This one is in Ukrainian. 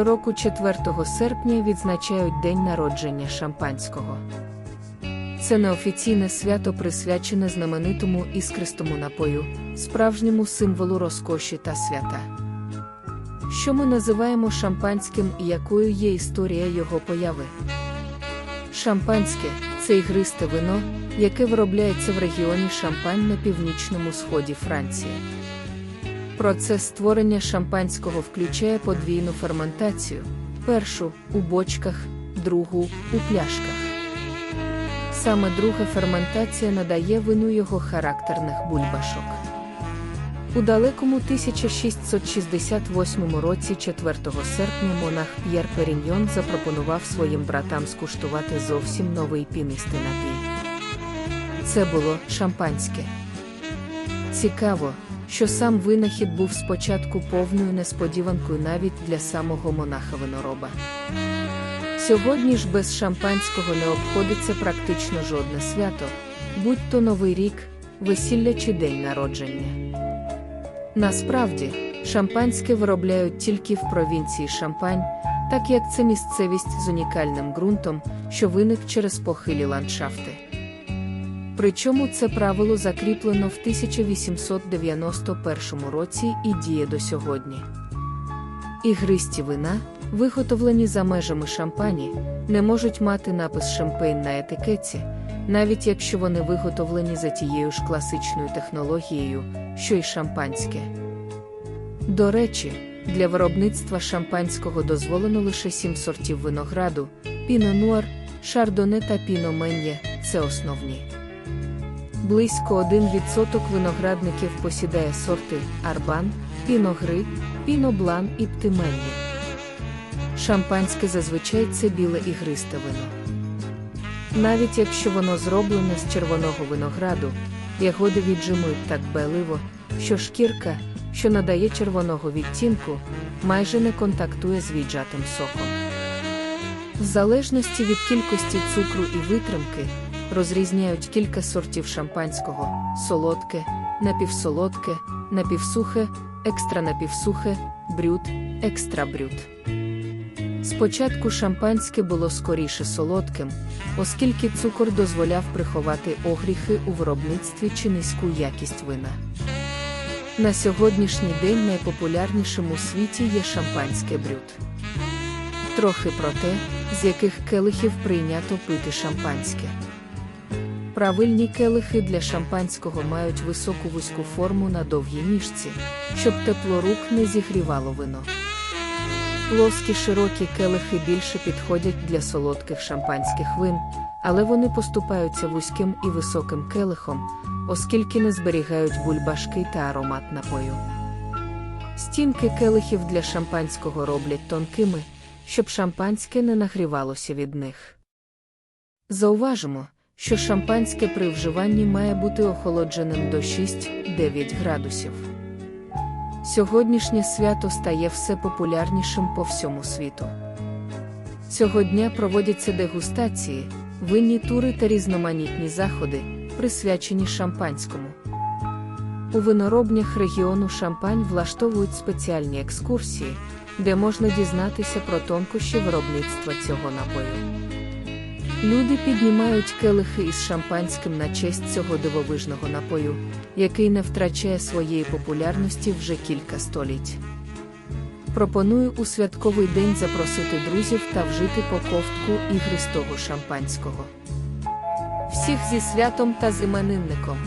Щороку 4 серпня відзначають День народження шампанського. Це неофіційне свято присвячене знаменитому іскристому напою, справжньому символу розкоші та свята. Що ми називаємо шампанським і якою є історія його появи? Шампанське це ігристе вино, яке виробляється в регіоні Шампань на північному сході Франції. Процес створення шампанського включає подвійну ферментацію: першу у бочках, другу у пляшках. Саме друга ферментація надає вину його характерних бульбашок. У далекому 1668 році, 4 серпня, монах П'єр Періньйон запропонував своїм братам скуштувати зовсім новий пінистий напій. Це було шампанське. Цікаво, що сам винахід був спочатку повною несподіванкою навіть для самого монаха винороба. Сьогодні ж без шампанського не обходиться практично жодне свято, будь то Новий рік, весілля чи день народження. Насправді, шампанське виробляють тільки в провінції Шампань, так як це місцевість з унікальним ґрунтом, що виник через похилі ландшафти. Причому це правило закріплено в 1891 році і діє до сьогодні. Ігристі вина, виготовлені за межами шампані, не можуть мати напис шампейн на етикетці, навіть якщо вони виготовлені за тією ж класичною технологією, що й шампанське. До речі, для виробництва шампанського дозволено лише сім сортів винограду: піно нуар, шардоне та піно менє це основні. Близько 1% виноградників посідає сорти арбан, піно гри, піно блан і птименні. Шампанське зазвичай це біле ігристе вино. Навіть якщо воно зроблене з червоного винограду, ягоди віджимують так беливо, що шкірка, що надає червоного відтінку, майже не контактує з віджатим соком. В залежності від кількості цукру і витримки, розрізняють кілька сортів шампанського: солодке, напівсолодке, напівсухе, екстра напівсухе, брют, екстра брют. Спочатку шампанське було скоріше солодким, оскільки цукор дозволяв приховати огріхи у виробництві чи низьку якість вина. На сьогоднішній день найпопулярнішим у світі є шампанське брют. Трохи про те, з яких келихів прийнято пити шампанське. Правильні келихи для шампанського мають високу вузьку форму на довгій ніжці, щоб тепло рук не зігрівало вино. Плоскі широкі келихи більше підходять для солодких шампанських вин, але вони поступаються вузьким і високим келихом, оскільки не зберігають бульбашки та аромат напою. Стінки келихів для шампанського роблять тонкими, щоб шампанське не нагрівалося від них. Зауважимо, що шампанське при вживанні має бути охолодженим до 6-9 градусів. Сьогоднішнє свято стає все популярнішим по всьому світу. Цього дня проводяться дегустації, винні тури та різноманітні заходи, присвячені шампанському. У виноробнях регіону Шампань влаштовують спеціальні екскурсії, де можна дізнатися про тонкощі виробництва цього напою. Люди піднімають келихи із шампанським на честь цього дивовижного напою, який не втрачає своєї популярності вже кілька століть. Пропоную у святковий день запросити друзів та вжити по ковтку ігристого шампанського. Всіх зі святом та з іменинником!